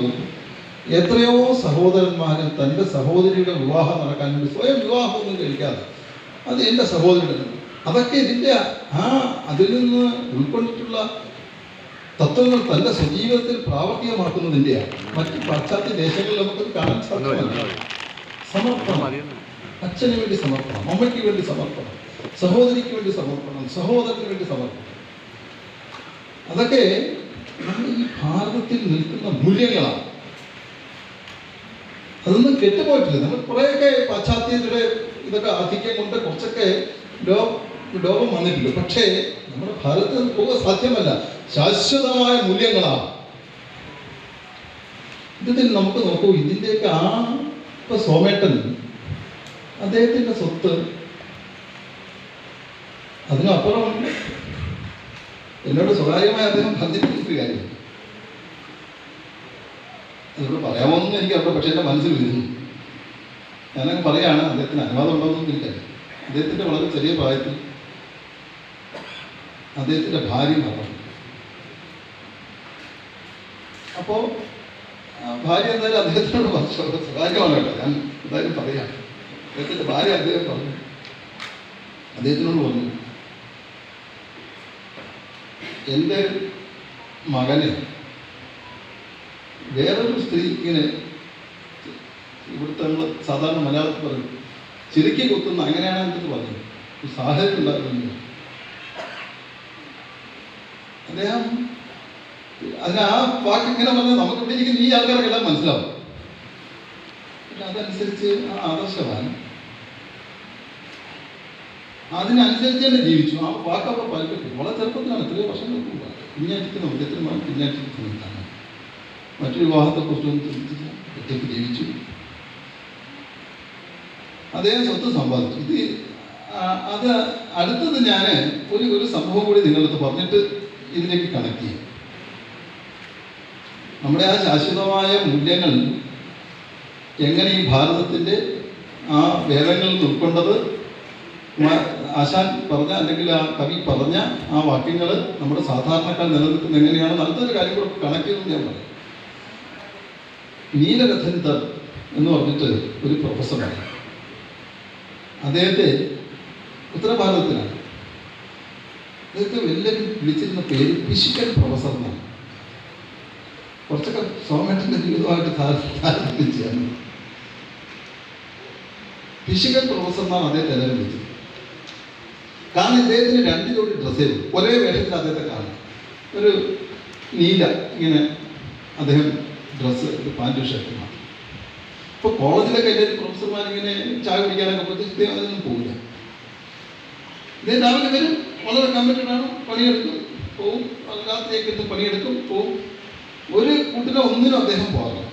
പോകും എത്രയോ സഹോദരന്മാരും തന്റെ സഹോദരിയുടെ വിവാഹം നടക്കാൻ വേണ്ടി സ്വയം വിവാഹമൊന്നും കഴിക്കാതെ. അത് എന്റെ സഹോദരിയുടെ അതൊക്കെ ഇതിന്റെ ആ അതിൽ നിന്ന് ഉൾക്കൊണ്ടിട്ടുള്ള തത്വങ്ങൾ തന്റെ സജീവിതത്തിൽ പ്രാവർത്തികമാക്കുന്നതിന്റെയാണ് മറ്റ് പാശ്ചാത്യ ദേശങ്ങളിൽ നമുക്ക് കാണാൻ സാധ്യമല്ല. സമർപ്പണം. അച്ഛന് വേണ്ടി സമർപ്പണം. അമ്മയ്ക്ക് വേണ്ടി സമർപ്പണം. സഹോദരിക്ക് വേണ്ടി സമർപ്പണം. സഹോദരന് വേണ്ടി സമർപ്പണം. അതൊക്കെ നമ്മുടെ ഈ ഭാരതത്തിൽ നിൽക്കുന്ന മൂല്യങ്ങളാണ്. അതൊന്നും കെട്ടുപോയിട്ടില്ല. നമ്മൾ കുറേയൊക്കെ പാശ്ചാത്യരുടെ ഇതൊക്കെ അധികം കൊണ്ട് കുറച്ചൊക്കെ ലോകം വന്നിട്ടുണ്ട്. പക്ഷേ നമ്മുടെ ഭാരതത്തിൽ പോകാൻ സാധ്യമല്ല. ശാശ്വതമായ മൂല്യങ്ങളാണ്. ഇതിൽ നമുക്ക് നോക്കൂ ഇതിന്റെയൊക്കെ ആ ഇപ്പൊ സോമേട്ടൻ. അദ്ദേഹത്തിന്റെ സ്വത്ത് അതിനപ്പുറം എന്നോട് സ്വകാര്യമായി അദ്ദേഹം പറഞ്ഞിട്ടൊരു കാര്യം. എന്നോട് പറയാമോന്നും എനിക്ക് അവിടെ പക്ഷേ എന്റെ മനസ്സിൽ വരുന്നു ഞാനങ്ങ് പറയാണ് അദ്ദേഹത്തിന് അനുവാദം ഉണ്ടോന്നും എനിക്കറിയാം അദ്ദേഹത്തിന്റെ വളരെ ചെറിയ പ്രായത്തിൽ അദ്ദേഹത്തിന്റെ ഭാര്യ മരണം അപ്പോൾ ഭാര്യ എന്തായാലും അദ്ദേഹത്തിനോട് പറഞ്ഞു. സ്വകാര്യമാണ് കേട്ടോ. ഞാൻ എന്തായാലും പറയാം. അദ്ദേഹത്തിന്റെ ഭാര്യ അദ്ദേഹം പറഞ്ഞു. അദ്ദേഹത്തിനോട് പറഞ്ഞു. എന്റെ മകന് വേറൊരു സ്ത്രീക്കിന് ഇവിടുത്തെ നമ്മൾ സാധാരണ മലയാളത്തിൽ പറയും ചിരിക്കി കുത്തുന്ന അങ്ങനെയാണ് എന്നിട്ട് പറഞ്ഞത്. ഒരു സാഹചര്യം ഉണ്ടാകുന്നു അദ്ദേഹം അതിന് ആ വാക്ക് ഇങ്ങനെ പറഞ്ഞാൽ നമുക്ക് ഇവിടെ ഇരിക്കുന്ന ഈ ആൾക്കാർക്കെല്ലാം മനസ്സിലാവും. പിന്നെ അതനുസരിച്ച് ആ ആദർശവാൻ അതിനനുസരിച്ച് തന്നെ ജീവിച്ചു. ആ വാക്കപ്പോൾ പാലിക്കപ്പെട്ടു വളരെ ചെറുപ്പത്തിലാണ് എത്രയോ വർഷങ്ങൾക്ക് പിന്നാറ്റിക്കുന്ന കുഞ്ഞാറ്റിക്കുന്ന പിന്നാറ്റിക്കുന്നതാണ് മറ്റു വിവാഹത്തെക്കുറിച്ചൊന്നും ചിന്തിച്ചില്ല. ഒറ്റയ്ക്ക് ജീവിച്ചു. അദ്ദേഹം സ്വത്ത് സമ്പാദിച്ചു. ഇത് അത് അടുത്തത് ഞാൻ ഒരു ഒരു സംഭവം കൂടി നിങ്ങളടുത്ത് പറഞ്ഞിട്ട് ഇതിലേക്ക് കണക്ട് ചെയ്യും. നമ്മുടെ ആ ശാശ്വതമായ മൂല്യങ്ങൾ എങ്ങനെ ഈ ഭാരതത്തിന്റെ ആ വേദങ്ങളിൽ ഉൾക്കൊണ്ടത് ആശാൻ പറഞ്ഞ അല്ലെങ്കിൽ ആ കവി പറഞ്ഞ ആ വാക്യങ്ങൾ നമ്മുടെ സാധാരണക്കാർ നിലനിൽക്കുന്ന എങ്ങനെയാണ് അടുത്തൊരു കാര്യം കൂടെ കണക്ട് ചെയ്തെന്ന് ഞാൻ പറയാം നീലരഥൻതർ എന്ന് പറഞ്ഞിട്ട് ഒരു പ്രൊഫസറാണ് അദ്ദേഹത്തെ ഉത്തരഭാരതത്തിലാണ്. അദ്ദേഹത്തെ എല്ലാവരും വിളിച്ചിരുന്ന പേര് ഫിസിക്കൽ പ്രൊഫസർ എന്നാണ്. കുറച്ചൊക്കെ സോമേട്ടന്റെ ജീവിതമായിട്ട് താര- താരതമ്യം ചെയ്യാൻ. ഫിസിക്കൽ പ്രൊഫസർ എന്നാണ് അദ്ദേഹത്തെ എല്ലാവരും വിളിച്ചത്. കാരണം ഇദ്ദേഹത്തിന് രണ്ട് ജോഡി ഡ്രസ്സേ ഉള്ളൂ ഒരേ വേഷത്തിൽ അദ്ദേഹത്തെ കാണും. ഒരു നീല ഇങ്ങനെ അദ്ദേഹം ഡ്രസ്സ് ഒരു പാന്റും ഷർട്ടും മാത്രം ഇപ്പോൾ കോളേജിലൊക്കെ എല്ലാവരും പ്രൊഫസർമാരിങ്ങനെ ചായ കുടിക്കാനൊക്കെ പ്രത്യേകിച്ച് അതിനൊന്നും പോകില്ല ഇദ്ദേഹം രാവിലെ വരും വളരെ കമ്മിറ്റഡ് ആണ് പണിയെടുക്കും പോവും. രാത്രിയൊക്കെ എടുത്ത് പണിയെടുക്കും പോവും. ഒരു കൂട്ടിനെ ഒന്നിനും അദ്ദേഹം പോകാറില്ല.